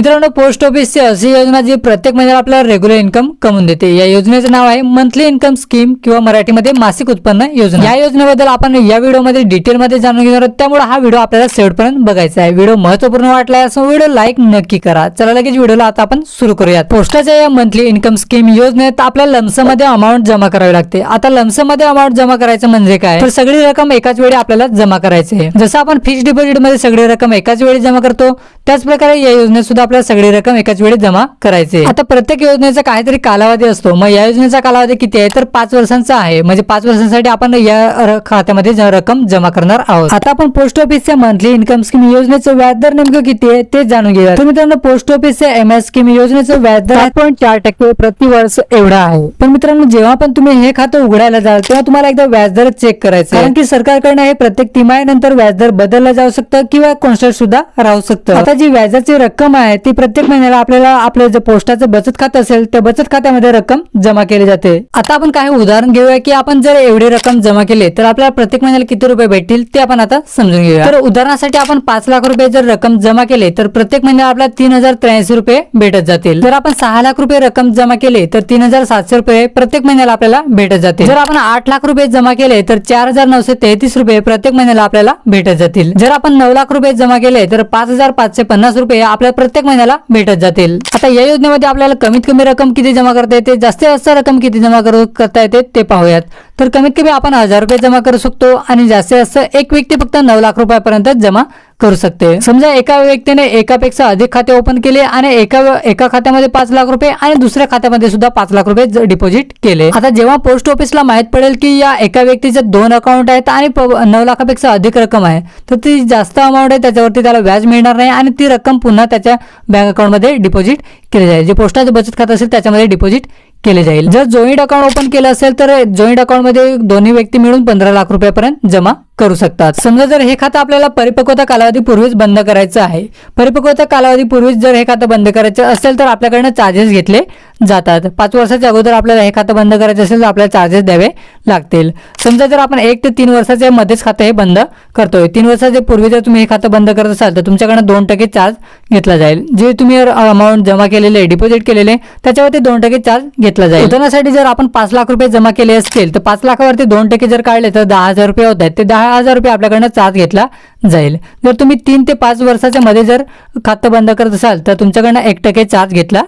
मित्रांनो पोस्ट ऑफिसची अशी योजना जी प्रत्येक महिन्याला आपल्याला रेग्युलर इन्कम कमवून देते. या योजनेचं नाव आहे मंथली इन्कम स्कीम किंवा मराठीमध्ये मासिक उत्पन्न योजना. या योजनेबद्दल आपण या व्हिडिओमध्ये डिटेलमध्ये जाणून घेणार आहोत. त्यामुळे हा व्हिडिओ आपल्याला शेवटपर्यंत बघायचा आहे. व्हिडिओ महत्त्वपूर्ण वाटला असं व्हिडिओ लाईक नक्की करा. चला लगेच व्हिडिओला आता आपण सुरू करूयात. पोस्टाच्या या मंथली इन्कम स्कीम योजनेत आपल्याला लमसमध्ये अमाऊंट जमा करावी लागते. आता लमसमध्ये अमाऊंट जमा करायचं म्हणजे काय? तर सगळी रक्कम एकाच वेळी आपल्याला जमा करायची आहे. जसं आपण फिक्स डिपॉझिटमध्ये सगळी रक्कम एकाच वेळी जमा करतो त्याच प्रकारे या योजनेत सुद्धा आपल्याला सगळी रक्कम एकाच वेळी जमा करायची. आहे. आता प्रत्येक योजनेचा काहीतरी कालावधी असतो. मग या योजनेचा कालावधी किती आहे? तर पाच वर्षांचा आहे. म्हणजे पाच वर्षांसाठी आपण या खात्यामध्ये रक्कम जमा करणार आहोत. आता आपण पोस्ट ऑफिसच्या मंथली इन्कम स्कीम योजनेचं व्याजदर नेमकं किती आहे ते जाणून घेऊया तर मित्रांनो पोस्ट ऑफिसच्या एम एस स्कीम योजनेचं व्याजदर आठ पॉईंट चार टक्के प्रति वर्ष एवढा आहे. पण मित्रांनो जेव्हा पण तुम्ही हे खातं उघडायला जाल तेव्हा तुम्हाला एकदा व्याजदर चेक करायचं आहे. कारण की सरकारकडनं हे प्रत्येक तिमाहीनंतर व्याजदर बदललं जाऊ शकतं किंवा कॉन्स्टंट सुद्धा राहू शकतं. आता जी व्याजाची रक्कम आहे ती प्रत्येक महिन्याला आपल्याला आपलं जे पोस्टाचं बचत खातं असेल त्या बचत खात्यामध्ये रक्कम जमा केली जाते. आता आपण काही उदाहरण घेऊया की आपण जर एवढी रक्कम जमा केली तर आपल्याला प्रत्येक महिन्याला किती रुपये भेटतील ते आपण आता समजून घेऊया. तर उदाहरणासाठी आपण पाच लाख रुपये जर रक्कम जमा केली तर प्रत्येक महिन्याला आपल्याला तीन हजार त्र्याऐंशी रुपये भेटत जातील. जर आपण सहा लाख रुपये रक्कम जमा केले तर तीन हजार सातशे रुपये प्रत्येक महिन्याला आपल्याला भेटत जातील. जर आपण आठ लाख रुपये जमा केले तर चार हजार नऊशे तेहतीस रुपये प्रत्येक महिन्याला आपल्याला भेटत जातील. जर आपण नऊ लाख रुपये जमा केले तर पाच हजार पाचशे पन्नास रुपये आपल्याला प्रत्येक महिन्याला भेटत जातील. आता या योजनेमध्ये आपल्याला कमीत कमी रक्कम किती जमा करता येते? जास्तीत जास्त रक्कम किती जमा करू करता येते ते पाहूयात. तर कमीत कमी आपण हजार रुपये जमा करू शकतो आणि जास्तीत जास्त एक व्यक्ती फक्त नऊ लाख रुपयापर्यंत जमा करू शकते. समजा एका व्यक्तीने एकापेक्षा अधिक खाते ओपन केले आणि एका एका खात्यामध्ये पाच लाख रुपये आणि दुसऱ्या खात्यामध्ये सुद्धा पाच लाख रुपये डिपॉझिट केले. आता जेव्हा पोस्ट ऑफिसला माहीत पडेल की या एका व्यक्तीचे दोन अकाउंट आहेत आणि नऊ लाखापेक्षा अधिक रक्कम आहे तर ती जास्त अमाऊंट आहे त्याच्यावरती त्याला व्याज मिळणार नाही आणि ती रक्कम पुन्हा त्याच्या बँक अकाउंटमध्ये डिपॉझिट केली जाईल. जे पोस्टाचं बचत खातं असेल त्याच्यामध्ये डिपॉझिट केले जाईल. जर जॉईंट अकाउंट ओपन केलं असेल तर जॉईंट अकाउंटमध्ये दोन्ही व्यक्ती मिळून पंधरा लाख रुपयापर्यंत जमा करू शकतात. समजा जर हे खातं आपल्याला परिपक्वता कालावधीपूर्वीच बंद करायचं आहे परिपक्वता कालावधीपूर्वीच जर हे खातं बंद करायचं असेल तर आपल्याकडनं चार्जेस घेतले जातात. पाच वर्षाच्या अगोदर आपल्याला हे खातं बंद करायचं असेल तर आपल्याला चार्जेस द्यावे लागतील. समजा जर आपण एक ते तीन वर्षाच्या मध्येच खातं हे बंद करतोय तीन वर्षाच्या पूर्वी जर तुम्ही हे खातं बंद करत असाल तर तुमच्याकडनं दोन टक्के चार्ज घेतला जाईल. जे तुम्ही अमाऊंट जमा केलेले डिपॉझिट केलेले त्याच्यावरती दोन टक्के चार्ज घेतला जाईल. उदाहरणासाठी जर आपण पाच लाख रुपये जमा केले असतील तर पाच लाखावरती दोन टक्के जर काढले तर दहा हजार रुपये होत आहेत. ते दहा हजार रुपये आपल्याकडनं चार्ज घेतला जाईल. जर तुम्ही तीन ते पाच वर्षाच्या मध्ये जर खातं बंद करत असाल तर तुमच्याकडनं एक टक्के चार्ज घेतला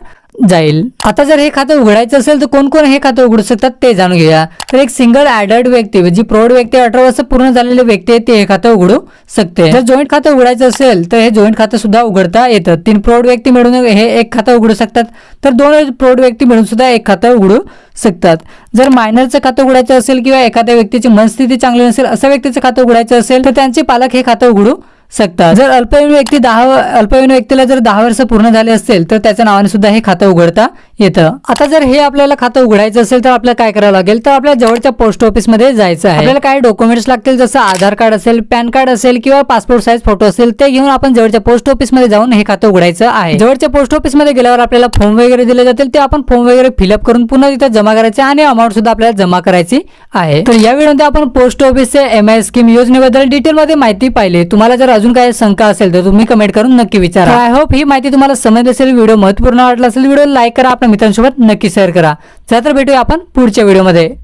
जाईल. आता जर हे खातं उघडायचं असेल तर कोण कोण हे खातं उघडू शकतात ते जाणून घेऊया. तर एक सिंगल ऍडल्ट व्यक्ती जी प्रौढ व्यक्ती अठरा वर्ष पूर्ण झालेले व्यक्ती आहे ते हे खातं उघडू शकते. जर जॉईंट खातं उघडायचं असेल तर हे जॉईंट खातं सुद्धा उघडता येतं. तीन प्रौढ व्यक्ती मिळून हे एक खातं उघडू शकतात. तर दोन प्रौढ व्यक्ती मिळून सुद्धा एक खातं उघडू शकतात. जर मायनरचं खातं उघडायचं असेल किंवा एखाद्या व्यक्तीची मनस्थिती चांगली नसेल अशा व्यक्तीचं खातं उघडायचं असेल तर त्यांचे पालक हे खातं उघडू शकतात. जर अल्पवयीन व्यक्ती दहा अल्पवयीन व्यक्तीला जर दहा वर्ष पूर्ण झाले असतील तर त्याच्या नावाने सुद्धा हे खातं उघडता येतं. आता जर हे आपल्याला खातं उघडायचं असेल तर आपल्याला काय करावं लागेल? तर आपल्या जवळच्या पोस्ट ऑफिसमध्ये जायचं आहे. आपल्याला काही डॉक्युमेंट्स लागतील? जसं आधार कार्ड असेल पॅन कार्ड असेल किंवा पासपोर्ट साईज फोटो असेल ते घेऊन आपण जवळच्या पोस्ट ऑफिसमध्ये जाऊन हे खातं उघडायचं आहे. जवळच्या पोस्ट ऑफिसमध्ये गेल्यावर आपल्याला फॉर्म वगैरे दिले जातील ते आपण फॉर्म वगैरे फिलअप करून पुन्हा तिथे जमा करायचे आणि अमाऊंट सुद्धा आपल्याला जमा करायची आहे. तर या व्हिडिओमध्ये आपण पोस्ट ऑफिसचे एम आय स्कीम योजनेबद्दल डिटेल मध्ये माहिती पाहिली. तुम्हाला जर अजून काही शंका असेल तर तुम्ही कमेंट करून नक्की विचारा. आय होप ही माहिती तुम्हाला समजली असेल व्हिडिओ महत्त्वपूर्ण वाटला असेल व्हिडिओ लाईक करा आपल्या मित्रांसोबत नक्की शेअर करा. चला तर भेटूया आपण पुढच्या व्हिडिओमध्ये.